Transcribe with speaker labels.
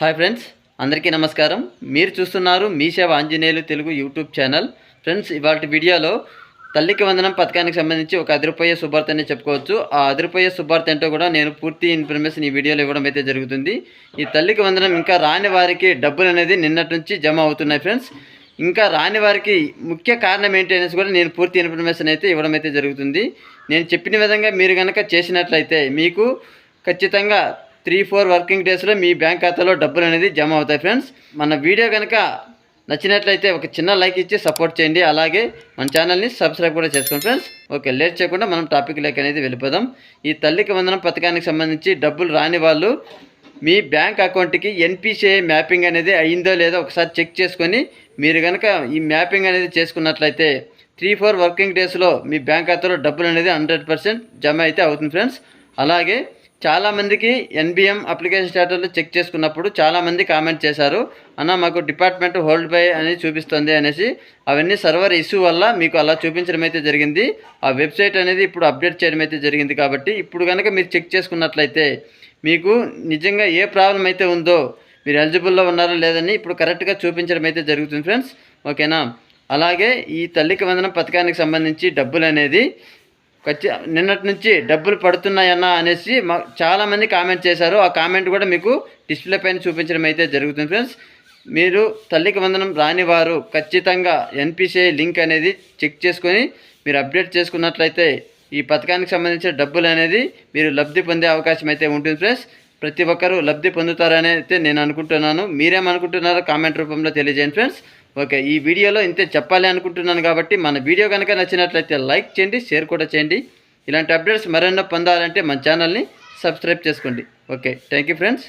Speaker 1: Hi friends అందరికీ నమస్కారం. మీరు చూస్తున్నారు మీ సేవ Anjaneyulu Telugu YouTube channel. Friends ఇవాళ వీడియోలో తల్లికి వందనం పథకానికి సంబంధించి ఒక అదిరిపోయే శుభార్త చెప్పుకోవచ్చు. ఆ అదిరిపోయే శుభార్త ఏంటో కూడా నేను పూర్తి ఇన్ఫర్మేషన్ ఈ వీడియోలో ఇవ్వడం అయితే జరుగుతుంది. ఈ తల్లికి వందనం ఇంకా రాని వారికి డబ్బులు అనేది నిన్నటి నుంచి జమ అవుతున్నాయి ఫ్రెండ్స్. ఇంకా రాని వారికి ముఖ్య కారణం ఏంటి అనేసి కూడా నేను పూర్తి ఇన్ఫర్మేషన్ అయితే ఇవ్వడం అయితే జరుగుతుంది. నేను చెప్పిన విధంగా మీరు కనుక చేసినట్లయితే మీకు ఖచ్చితంగా త్రీ ఫోర్ వర్కింగ్ డేస్లో మీ బ్యాంక్ ఖాతాలో డబ్బులు అనేది జమ అవుతాయి ఫ్రెండ్స్ మన వీడియో కనుక నచ్చినట్లయితే ఒక చిన్న లైక్ ఇచ్చి సపోర్ట్ చేయండి. అలాగే మన ఛానల్ని సబ్స్క్రైబ్ కూడా చేసుకోండి ఫ్రెండ్స్ ఓకే లేట్ చేయకుండా మనం టాపిక్ లైక్ అనేది వెళ్ళిపోదాం. ఈ తల్లికి వందనం పథకానికి సంబంధించి డబ్బులు రాని వాళ్ళు మీ బ్యాంక్ అకౌంట్కి ఎన్పిసిఐ మ్యాపింగ్ అనేది అయిందో లేదో ఒకసారి చెక్ చేసుకొని మీరు కనుక ఈ మ్యాపింగ్ అనేది చేసుకున్నట్లయితే త్రీ ఫోర్ వర్కింగ్ డేస్లో మీ బ్యాంక్ ఖాతాలో డబ్బులు అనేది హండ్రెడ్ పర్సెంట్ జమ అయితే అవుతుంది ఫ్రెండ్స్ అలాగే చాలామందికి ఎన్బిఎం అప్లికేషన్ స్టేటస్లో చెక్ చేసుకున్నప్పుడు చాలామంది కామెంట్ చేశారు అన్న మాకు డిపార్ట్మెంట్ హోల్డ్ బై అని చూపిస్తుంది అనేసి. అవన్నీ సర్వర్ ఇష్యూ వల్ల మీకు అలా చూపించడం అయితే జరిగింది. ఆ వెబ్సైట్ అనేది ఇప్పుడు అప్డేట్ చేయడం అయితే జరిగింది కాబట్టి ఇప్పుడు కనుక మీరు చెక్ చేసుకున్నట్లయితే మీకు నిజంగా ఏ ప్రాబ్లం అయితే ఉందో మీరు ఎలిజిబుల్లో ఉన్నారో లేదని ఇప్పుడు కరెక్ట్గా చూపించడం అయితే జరుగుతుంది ఫ్రెండ్స్. ఓకేనా? అలాగే ఈ తల్లికి వందనం పథకానికి సంబంధించి డబ్బులు అనేది ఖచ్చి నిన్నటి నుంచి డబ్బులు పడుతున్నాయన్నా అనేసి మా చాలామంది కామెంట్ చేశారు. ఆ కామెంట్ కూడా మీకు డిస్ప్లే పైన చూపించడం అయితే జరుగుతుంది ఫ్రెండ్స్. మీరు తల్లికి వందనం రానివారు ఖచ్చితంగా ఎన్పిసిఐ లింక్ అనేది చెక్ చేసుకొని మీరు అప్డేట్ చేసుకున్నట్లయితే ఈ పథకానికి సంబంధించిన డబ్బులు అనేది మీరు లబ్ధి పొందే అవకాశం అయితే ఉంటుంది ఫ్రెండ్స్. ప్రతి ఒక్కరూ లబ్ధి పొందుతారని అయితే నేను అనుకుంటున్నాను. మీరేమనుకుంటున్నారో కామెంట్ రూపంలో తెలియజేయండి ఫ్రెండ్స్. ఓకే ఈ వీడియోలో ఇంతే చెప్పాలి అనుకుంటున్నాను కాబట్టి మన వీడియో కనుక నచ్చినట్లయితే లైక్ చేయండి షేర్ కూడా చేయండి. ఇలాంటి అప్డేట్స్ మరెన్నో పొందాలంటే మన ఛానల్ని సబ్స్క్రైబ్ చేసుకోండి. Okay thank you friends.